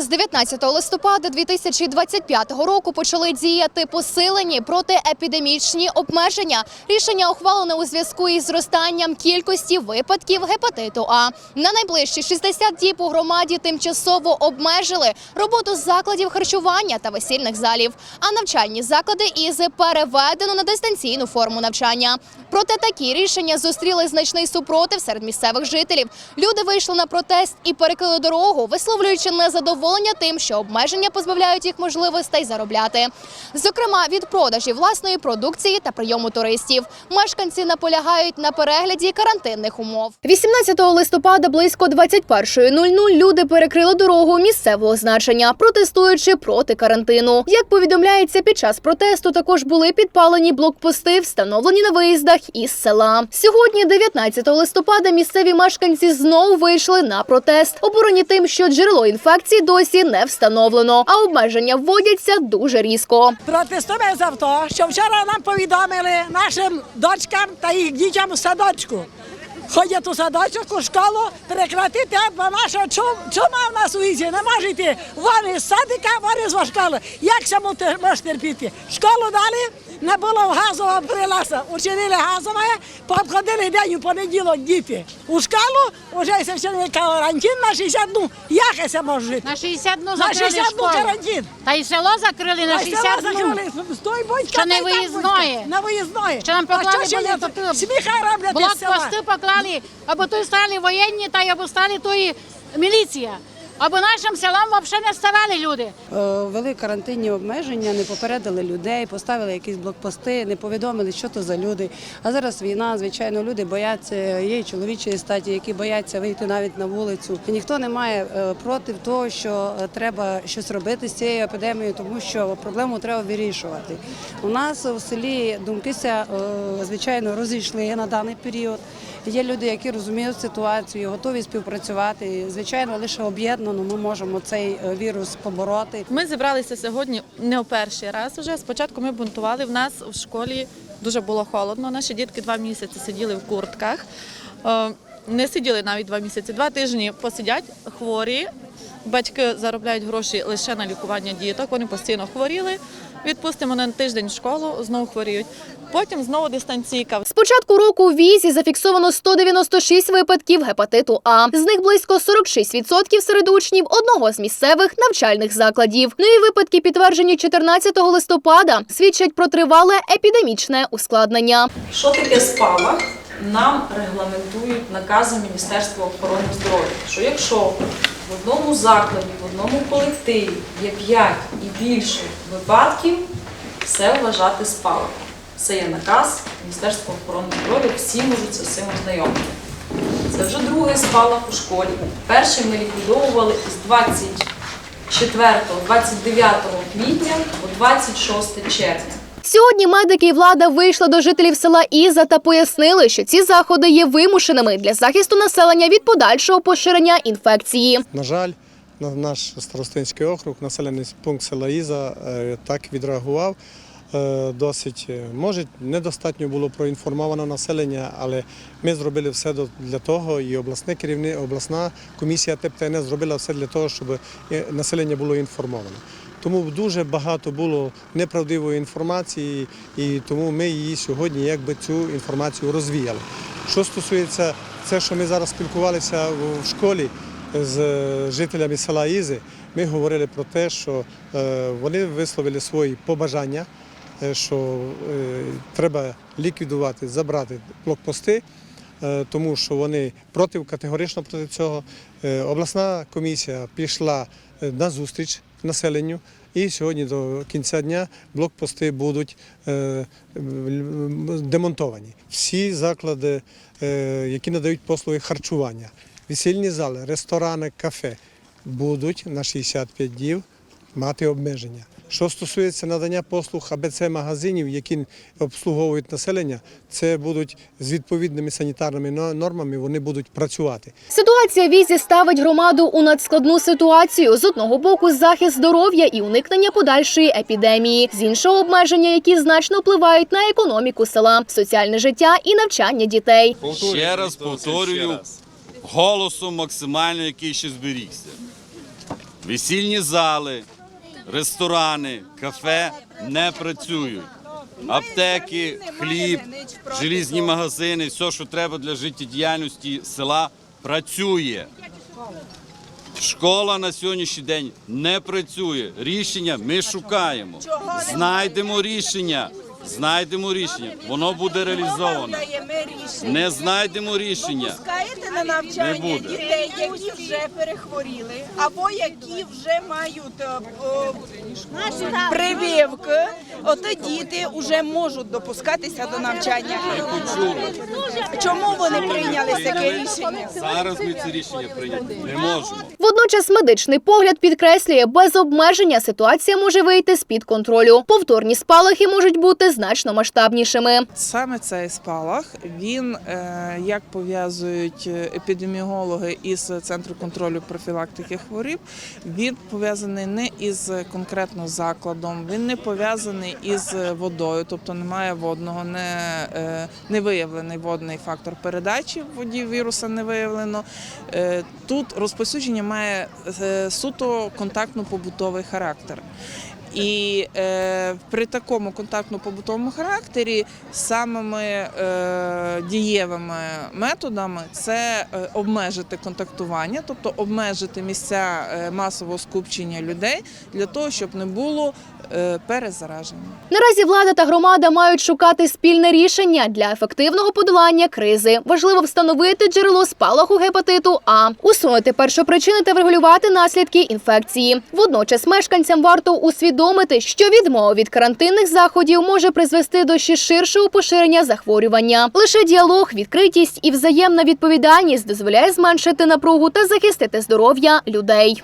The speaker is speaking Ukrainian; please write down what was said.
З 19 листопада 2025 року почали діяти посилені протиепідемічні обмеження. Рішення ухвалене у зв'язку із зростанням кількості випадків гепатиту А. На найближчі 60 діб у громаді тимчасово обмежили роботу закладів харчування та весільних залів. А навчальні заклади із переведено на дистанційну форму навчання. Проте такі рішення зустріли значний супротив серед місцевих жителів. Люди вийшли на протест і перекрили дорогу, висловлюючи незадоволення тим, що обмеження позбавляють їх можливостей заробляти. Зокрема, від продажів власної продукції та прийому туристів. Мешканці наполягають на перегляді карантинних умов. 18 листопада близько 21.00 люди перекрили дорогу місцевого значення, протестуючи проти карантину. Як повідомляється, під час протесту також були підпалені блокпости, встановлені на виїздах із села. Сьогодні, 19 листопада, місцеві мешканці знову вийшли на протест, обурені тим, що джерело інфекції досі не встановлено, а обмеження вводяться дуже різко. Протестуємо за те, що вчора нам повідомили нашим дочкам та їх дітям у садочку. Ходять у садочок, у школу, прекратити, бо наша чума в нас у візі не може йти. Вони з садика, вони з школи. Як це можеш терпіти? Школу дали, не було газового приласа. Учинили газове, пообходили день у понеділок діти. У школу вже се вчинили карантин на 60 днів. Як це може жити? На 60 днів На закрили 60 днів школу. карантин. Та й село закрили на 60 днів. Стой, будь Що не виїзної? На виїзної. Що нам поклали то є? тут? Сміха роблять із села. Блокпости поклали, або тут стали воєнні, та й або стали тої міліція. Або нашим селам взагалі не ставали люди. Е, Ввели карантинні обмеження, не попередили людей, поставили якісь блокпости, не повідомили, що то за люди. А зараз війна, звичайно, люди бояться, є і чоловічої статі, які бояться вийти навіть на вулицю. Ніхто не має е, проти того, що е, треба щось робити з цією епідемією, тому що проблему треба вирішувати. У нас в селі думкися, звичайно, розійшли на даний період. Є люди, які розуміють ситуацію, готові співпрацювати. Звичайно, лише об'єднано ми можемо цей е, вірус побороти. Ми зібралися сьогодні не в перший раз. Уже спочатку ми бунтували. В нас в школі дуже було холодно. Наші дітки два місяці сиділи в куртках. Е, Не сиділи навіть два місяці. Два тижні посидять хворі. Батьки заробляють гроші лише на лікування діток. Вони постійно хворіли. Відпустимо на тиждень в школу, знову хворіють. Потім знову дистанційка. З початку року в візі зафіксовано 196 випадків гепатиту А. З них близько 46% серед учнів одного з місцевих навчальних закладів. Нові випадки, підтверджені 14 листопада, свідчать про тривале епідемічне ускладнення. Що таке спалах? Нам регламентують накази Міністерства охорони здоров'я, що якщо в одному закладі, в одному колективі є 5 і більше випадків, все вважати спалахом. Це є наказ Міністерства охорони здоров'я, всі можуть з цим ознайомити. Це вже другий спалах у школі. Перший ми ліквідовували з 24-29 квітня по 26 червня. Сьогодні медики і влада вийшли до жителів села Іза та пояснили, що ці заходи є вимушеними для захисту населення від подальшого поширення інфекції. На жаль, на- наш старостинський округ, населений пункт села Іза, е, так відреагував. е, Досить е, може недостатньо було проінформовано населення, але ми зробили все для того, і обласне керівник, обласна комісія ТЕПТН зробила все для того, щоб населення було інформовано. Тому дуже багато було неправдивої інформації, і тому ми її сьогодні якби цю інформацію розвіяли. Що стосується це, що ми зараз спілкувалися в школі з е, жителями села Ізи, ми говорили про те, що е, вони висловили свої побажання, е, що треба ліквідувати, забрати блокпости. Тому що вони проти категорично проти цього. Обласна комісія пішла на зустріч населенню, і сьогодні до кінця дня блокпости будуть е, демонтовані. Всі заклади, е, які надають послуги харчування, весільні зали, ресторани, кафе будуть на 65 днів мати обмеження. Що стосується надання послуг АБЦ магазинів, які обслуговують населення, це будуть з відповідними санітарними нормами, вони будуть працювати. Ситуація візі ставить громаду у надскладну ситуацію. З одного боку захист здоров'я і уникнення подальшої епідемії, з іншого обмеження, які значно впливають на економіку села, соціальне життя і навчання дітей. Ще раз повторюю голосом максимально, який ще зберігся. Весільні зали, ресторани, кафе не працюють. Аптеки, хліб, желізні магазини, все, що треба для життєдіяльності села, працює. Школа на сьогоднішній день не працює. Рішення ми шукаємо. Знайдемо рішення. Знайдемо рішення. Воно буде реалізовано. Не знайдемо рішення. Пускаєте на Не навчання буде. дітей, які вже перехворіли, або які вже мають е, прививки, ото діти вже можуть допускатися до навчання. Почули. Чому вони прийняли таке рішення? Зараз ми це рішення прийняти не можемо. Водночас медичний погляд підкреслює, без обмеження ситуація може вийти з-під контролю. Повторні спалахи можуть бути значно масштабнішими. Саме цей спалах він е, як пов'язують е, епідеміологи із центру контролю профілактики хворіб. Він пов'язаний не із конкретно закладом, він не пов'язаний із водою, тобто немає водного, не, е, не виявлений водний фактор передачі воді віруса не виявлено. Тут розповсюдження має е, суто контактно-побутовий характер. І е, при такому контактно-побутовому характері самими е, дієвими методами це е, обмежити контактування, тобто обмежити місця е, масового скупчення людей для того, щоб не було е, перезараження. Наразі влада та громада мають шукати спільне рішення для ефективного подолання кризи. Важливо встановити джерело спалаху гепатиту А, усунути першопричини та врегулювати наслідки інфекції. Водночас мешканцям варто усвідомити, що відмова від карантинних заходів може призвести до ще ширшого поширення захворювання. Лише діалог, відкритість і взаємна відповідальність дозволяє зменшити напругу та захистити здоров'я людей.